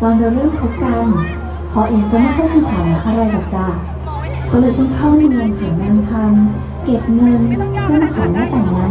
เราเริ่มคบกันพอเองก็ไม่ค่อยมีฐานะอะไรหรอกจ้ะก็เลยต้องเข้าเมืองหางานทำเก็บเงินเพื่อมาขอแม่แต่งงาน